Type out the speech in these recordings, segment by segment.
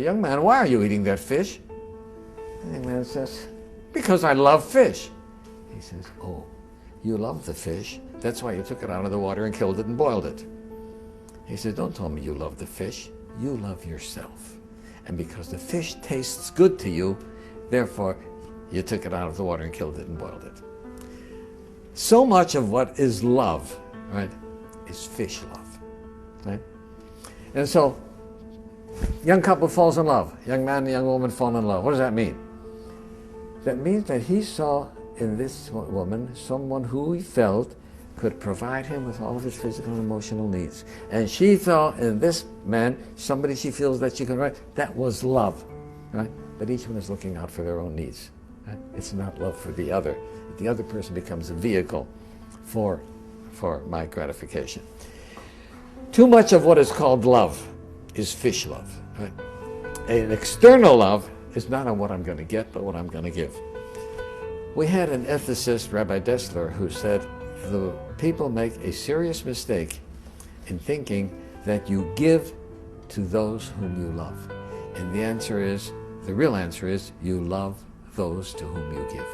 Young man, why are you eating that fish? The young man says, Because I love fish. He says, Oh, you love the fish. That's why you took it out of the water and killed it and boiled it. He says, Don't tell me you love the fish. You love yourself. And because the fish tastes good to you, therefore you took it out of the water and killed it and boiled it. So much of what is love, right, is fish love. Right? And so, young couple falls in love. Young man and young woman fall in love. What does that mean? That means that he saw in this woman someone who he felt could provide him with all of his physical and emotional needs. And she saw in this man somebody she feels that she can write. That was love, right? But each one is looking out for their own needs. Right? It's not love for the other. The other person becomes a vehicle for, for my gratification. Too much of what is called love is fish love. Right? An external love is not on what I'm going to get, but what I'm going to give. We had an ethicist, Rabbi Dessler, who said the people make a serious mistake in thinking that you give to those whom you love. And the answer is, the real answer is, you love those to whom you give.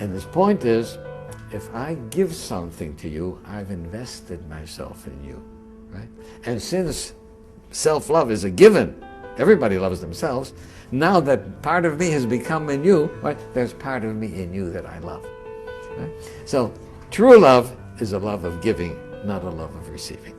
And his point is, if I give something to you, I've invested myself in you. Right? And since self-love is a given, everybody loves themselves, now that part of me has become in you, right, there's part of me in you that I love. Right? So true love is a love of giving, not a love of receiving.